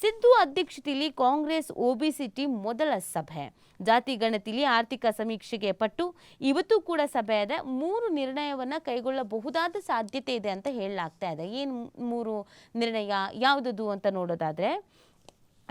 ಸಿದ್ದು ಅಧ್ಯಕ್ಷತೆಯಲ್ಲಿ Congress OBC team ಮೊದಲ ಸಭೆ. ಜಾತಿ ಗಣತಿಲಿ ಆರ್ಥಿಕ ಸಮೀಕ್ಷೆಗೆ ಪಟ್ಟು ಇವತ್ತು ಕೂಡ ಸಭೆ ಮೂರು ನಿರ್ಣಯವನ್ನ ಕೈಗೊಳ್ಳಬಹುದಾದ ಸಾಧ್ಯತೆ ಇದೆ ಅಂತ ಹೇಳಲಾಗ್ತಾ ಇದೆ. ಏನು ಮೂರು ನಿರ್ಣಯ? ಯಾವುದದು ಅಂತ ನೋಡೋದಾದ್ರೆ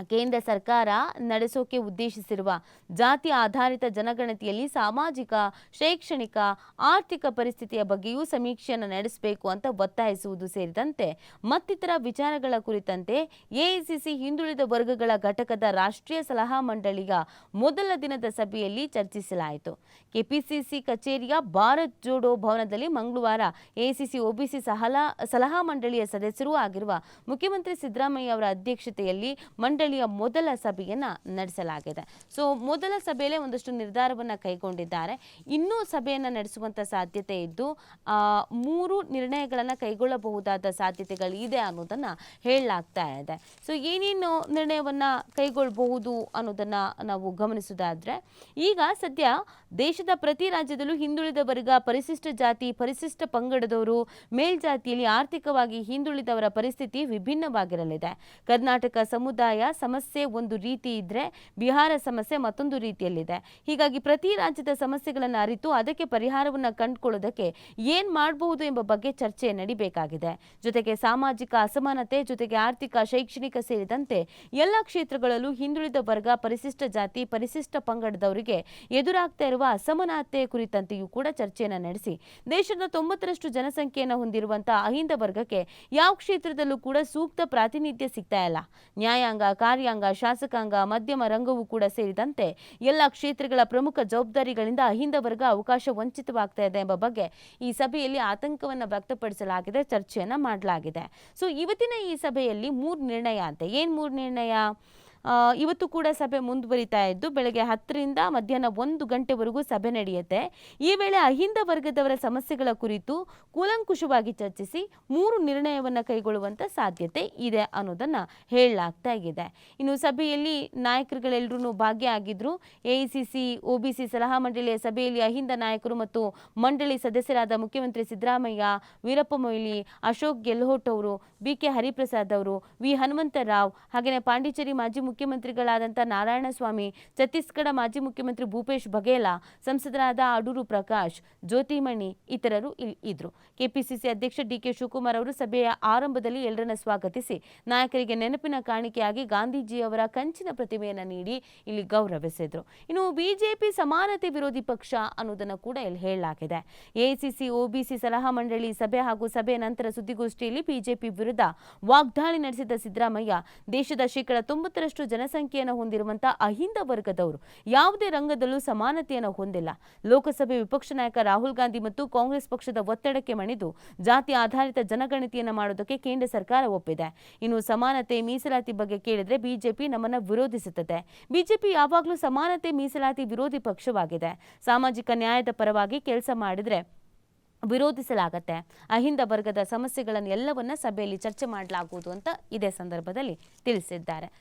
ಕೇಂದ್ರ ಸರ್ಕಾರ ನಡೆಸೋಕೆ ಉದ್ದೇಶಿಸಿರುವ ಜಾತಿ ಆಧಾರಿತ ಜನಗಣತಿಯಲ್ಲಿ ಸಾಮಾಜಿಕ, ಶೈಕ್ಷಣಿಕ, ಆರ್ಥಿಕ ಪರಿಸ್ಥಿತಿಯ ಬಗ್ಗೆಯೂ ಸಮೀಕ್ಷೆಯನ್ನು ನಡೆಸಬೇಕು ಅಂತ ಒತ್ತಾಯಿಸುವುದು ಸೇರಿದಂತೆ ಮತ್ತಿತರ ವಿಚಾರಗಳ ಕುರಿತಂತೆ ಎಐಸಿಸಿ ಹಿಂದುಳಿದ ವರ್ಗಗಳ ಘಟಕದ ರಾಷ್ಟ್ರೀಯ ಸಲಹಾ ಮಂಡಳಿಯ ಮೊದಲ ದಿನದ ಸಭೆಯಲ್ಲಿ ಚರ್ಚಿಸಲಾಯಿತು. ಕೆಪಿಸಿಸಿ ಕಚೇರಿಯ ಭಾರತ್ ಜೋಡೋ ಭವನದಲ್ಲಿ ಮಂಗಳವಾರ ಎಐಸಿಸಿ ಒಬಿಸಿ ಸಲಹಾ ಸಲಹಾ ಮಂಡಳಿಯ ಸದಸ್ಯರೂ ಆಗಿರುವ ಮುಖ್ಯಮಂತ್ರಿ ಸಿದ್ದರಾಮಯ್ಯ ಅವರ ಅಧ್ಯಕ್ಷತೆಯಲ್ಲಿ ಮಂಡಳಿಯ ಮೊದಲ ಸಭೆಯನ್ನ ನಡೆಸಲಾಗಿದೆ. ಸೊ ಮೊದಲ ಸಭೆಯಲ್ಲೇ ಒಂದಷ್ಟು ನಿರ್ಧಾರವನ್ನ ಕೈಗೊಂಡಿದ್ದಾರೆ. ಇನ್ನೂ ಸಭೆಯನ್ನ ನಡೆಸುವಂತ ಸಾಧ್ಯತೆ ಇದ್ದು ಮೂರು ನಿರ್ಣಯಗಳನ್ನ ಕೈಗೊಳ್ಳಬಹುದಾದ ಸಾಧ್ಯತೆಗಳಿದೆ ಅನ್ನೋದನ್ನು ಹೇಳಲಾಗ್ತಾ ಇದೆ. ಸೊ ಏನೇನು ನಿರ್ಣಯವನ್ನ ಕೈಗೊಳ್ಳಬಹುದು ಅನ್ನೋದನ್ನು ನಾವು ಗಮನಿಸೋದಾದರೆ, ಈಗ ಸದ್ಯ ದೇಶದ ಪ್ರತಿ ರಾಜ್ಯದಲ್ಲೂ ಹಿಂದುಳಿದ ವರ್ಗ, ಪರಿಶಿಷ್ಟ ಜಾತಿ, ಪರಿಶಿಷ್ಟ ಪಂಗಡದವರು, ಮೇಲ್ಜಾತಿಯಲ್ಲಿ ಆರ್ಥಿಕವಾಗಿ ಹಿಂದುಳಿದವರ ಪರಿಸ್ಥಿತಿ ವಿಭಿನ್ನವಾಗಿರಲಿದೆ. ಕರ್ನಾಟಕ ಸಮುದಾಯ ಸಮಸ್ಯೆ ಒಂದು ರೀತಿ ಇದ್ರೆ ಬಿಹಾರ ಸಮಸ್ಯೆ ಮತ್ತೊಂದು ರೀತಿಯಲ್ಲಿದೆ. ಹೀಗಾಗಿ ಪ್ರತಿ ರಾಜ್ಯದ ಸಮಸ್ಯೆಗಳನ್ನು ಅರಿತು ಅದಕ್ಕೆ ಪರಿಹಾರವನ್ನು ಕಂಡುಕೊಳ್ಳೋದಕ್ಕೆ ಏನ್ ಮಾಡಬಹುದು ಎಂಬ ಬಗ್ಗೆ ಚರ್ಚೆ ನಡಿಬೇಕಾಗಿದೆ. ಜೊತೆಗೆ ಸಾಮಾಜಿಕ ಅಸಮಾನತೆ, ಜೊತೆಗೆ ಆರ್ಥಿಕ, ಶೈಕ್ಷಣಿಕ ಸೇರಿದಂತೆ ಎಲ್ಲ ಕ್ಷೇತ್ರಗಳಲ್ಲೂ ಹಿಂದುಳಿದ ವರ್ಗ, ಪರಿಶಿಷ್ಟ ಜಾತಿ, ಪರಿಶಿಷ್ಟ ಪಂಗಡದವರಿಗೆ ಎದುರಾಗ್ತಾ ಇರುವ ಅಸಮಾನತೆ ಕುರಿತಂತೆಯೂ ಕೂಡ ಚರ್ಚೆಯನ್ನು ನಡೆಸಿ. ದೇಶದ ತೊಂಬತ್ತರಷ್ಟು ಜನಸಂಖ್ಯೆಯನ್ನು ಹೊಂದಿರುವಂತಹ ಅಹಿಂದ ವರ್ಗಕ್ಕೆ ಯಾವ ಕ್ಷೇತ್ರದಲ್ಲೂ ಕೂಡ ಸೂಕ್ತ ಪ್ರಾತಿನಿಧ್ಯ ಸಿಗ್ತಾ ಇಲ್ಲ. ನ್ಯಾಯಾಂಗ ಕಾರ್ಯಾಂಗ, ಶಾಸಕಾಂಗ, ಮಧ್ಯಮ ರಂಗವೂ ಕೂಡ ಸೇರಿದಂತೆ ಎಲ್ಲ ಕ್ಷೇತ್ರಗಳ ಪ್ರಮುಖ ಜವಾಬ್ದಾರಿಗಳಿಂದ ಅಹಿಂದ ವರ್ಗ ಅವಕಾಶ ವಂಚಿತವಾಗ್ತಾ ಇದೆ ಎಂಬ ಬಗ್ಗೆ ಈ ಸಭೆಯಲ್ಲಿ ಆತಂಕವನ್ನು ವ್ಯಕ್ತಪಡಿಸಲಾಗಿದೆ, ಚರ್ಚೆಯನ್ನ ಮಾಡಲಾಗಿದೆ. ಸೊ ಇವತ್ತಿನ ಈ ಸಭೆಯಲ್ಲಿ ಮೂರು ನಿರ್ಣಯ ಅಂತೆ. ಏನ್ ಮೂರು ನಿರ್ಣಯ? ಇವತ್ತು ಕೂಡ ಸಭೆ ಮುಂದುವರಿತಾ ಇದ್ದು ಬೆಳಗ್ಗೆ ಹತ್ತರಿಂದ ಮಧ್ಯಾಹ್ನ ಒಂದು ಗಂಟೆವರೆಗೂ ಸಭೆ ನಡೆಯುತ್ತೆ. ಈ ವೇಳೆ ಅಹಿಂದ ವರ್ಗದವರ ಸಮಸ್ಯೆಗಳ ಕುರಿತು ಕೂಲಂಕುಷವಾಗಿ ಚರ್ಚಿಸಿ ಮೂರು ನಿರ್ಣಯವನ್ನು ಕೈಗೊಳ್ಳುವಂತ ಸಾಧ್ಯತೆ ಇದೆ ಅನ್ನೋದನ್ನ ಹೇಳಲಾಗ್ತಾ ಇದೆ. ಇನ್ನು ಸಭೆಯಲ್ಲಿ ನಾಯಕರುಗಳೆಲ್ಲರೂ ಭಾಗಿಯಾಗಿದ್ರು ಎಐಸಿಸಿ ಒಬಿಸಿ ಸಲಹಾ ಮಂಡಳಿಯ ಸಭೆಯಲ್ಲಿ ಅಹಿಂದ ನಾಯಕರು ಮತ್ತು ಮಂಡಳಿ ಸದಸ್ಯರಾದ ಮುಖ್ಯಮಂತ್ರಿ ಸಿದ್ದರಾಮಯ್ಯ, ವೀರಪ್ಪ ಮೊಯ್ಲಿ, ಅಶೋಕ್ ಗೆಲ್ಹೋಟ್ ಅವರು, ಬಿ ಕೆ ಹರಿಪ್ರಸಾದ್ ಅವರು, ವಿ ಹನುಮಂತರಾವ್ ಹಾಗೆಯೇ ಪಾಂಡಿಚೇರಿ ಮಾಜಿ ಮುಖ್ಯಮಂತ್ರಿಗಳಾದಂಥ ನಾರಾಯಣಸ್ವಾಮಿ, ಛತ್ತೀಸ್ಗಢ ಮಾಜಿ ಮುಖ್ಯಮಂತ್ರಿ ಭೂಪೇಶ್ ಬಘೇಲ, ಸಂಸದರಾದ ಅಡೂರು ಪ್ರಕಾಶ್, ಜ್ಯೋತಿಮಣಿ ಇತರರು ಇದ್ರು. ಕೆಪಿಸಿಸಿ ಅಧ್ಯಕ್ಷ ಡಿ ಕೆ ಶಿವಕುಮಾರ್ ಅವರು ಸಭೆಯ ಆರಂಭದಲ್ಲಿ ಎಲ್ಲರನ್ನ ಸ್ವಾಗತಿಸಿ, ನಾಯಕರಿಗೆ ನೆನಪಿನ ಕಾಣಿಕೆಯಾಗಿ ಗಾಂಧೀಜಿಯವರ ಕಂಚಿನ ಪ್ರತಿಮೆಯನ್ನು ನೀಡಿ ಇಲ್ಲಿ ಗೌರವಿಸಿದ್ರು. ಇನ್ನು ಬಿಜೆಪಿ ಸಮಾನತೆ ವಿರೋಧಿ ಪಕ್ಷ ಅನ್ನೋದನ್ನ ಕೂಡ ಇಲ್ಲಿ ಹೇಳಲಾಗಿದೆ. ಎಐಸಿಸಿ ಒಬಿಸಿ ಸಲಹಾ ಮಂಡಳಿ ಸಭೆ ಹಾಗೂ ಸಭೆ ನಂತರ ಸುದ್ದಿಗೋಷ್ಠಿಯಲ್ಲಿ ಬಿಜೆಪಿ ವಿರುದ್ಧ ವಾಗ್ದಾಳಿ ನಡೆಸಿದ ಸಿದ್ದರಾಮಯ್ಯ, ದೇಶದ ಶೇಕಡಾ ತೊಂಬತ್ತರಷ್ಟು ಜನಸಂಖ್ಯೆಯನ್ನು ಹೊಂದಿರುವಂತಹ ಅಹಿಂದ ವರ್ಗದವರು. ಯಾವುದೇ ರಂಗದಲ್ಲೂ ಸಮಾನತೆಯನ್ನು ಹೊಂದಿಲ್ಲ. ಲೋಕಸಭೆ ವಿಪಕ್ಷ ನಾಯಕ ರಾಹುಲ್ ಗಾಂಧಿ ಮತ್ತು ಕಾಂಗ್ರೆಸ್ ಪಕ್ಷದ ಒತ್ತಡಕ್ಕೆ ಮಣಿದು ಜಾತಿ ಆಧಾರಿತ ಜನಗಣತಿಯನ್ನು ಮಾಡೋದಕ್ಕೆ ಕೇಂದ್ರ ಸರ್ಕಾರ ಒಪ್ಪಿದೆ. ಇನ್ನು ಸಮಾನತೆ ಮೀಸಲಾತಿ ಬಗ್ಗೆ ಕೇಳಿದ್ರೆ ಬಿಜೆಪಿ ನಮ್ಮನ್ನ ವಿರೋಧಿಸುತ್ತದೆ. ಬಿಜೆಪಿ ಯಾವಾಗಲೂ ಸಮಾನತೆ ಮೀಸಲಾತಿ ವಿರೋಧಿ ಪಕ್ಷವಾಗಿದೆ. ಸಾಮಾಜಿಕ ನ್ಯಾಯದ ಪರವಾಗಿ ಕೆಲಸ ಮಾಡಿದ್ರೆ ವಿರೋಧಿಸಲಾಗತ್ತೆ. ಅಹಿಂದ ವರ್ಗದ ಸಮಸ್ಯೆಗಳನ್ನು ಎಲ್ಲವನ್ನ ಸಭೆಯಲ್ಲಿ ಚರ್ಚೆ ಮಾಡಲಾಗುವುದು ಅಂತ ಇದೇ ಸಂದರ್ಭದಲ್ಲಿ ತಿಳಿಸಿದ್ದಾರೆ.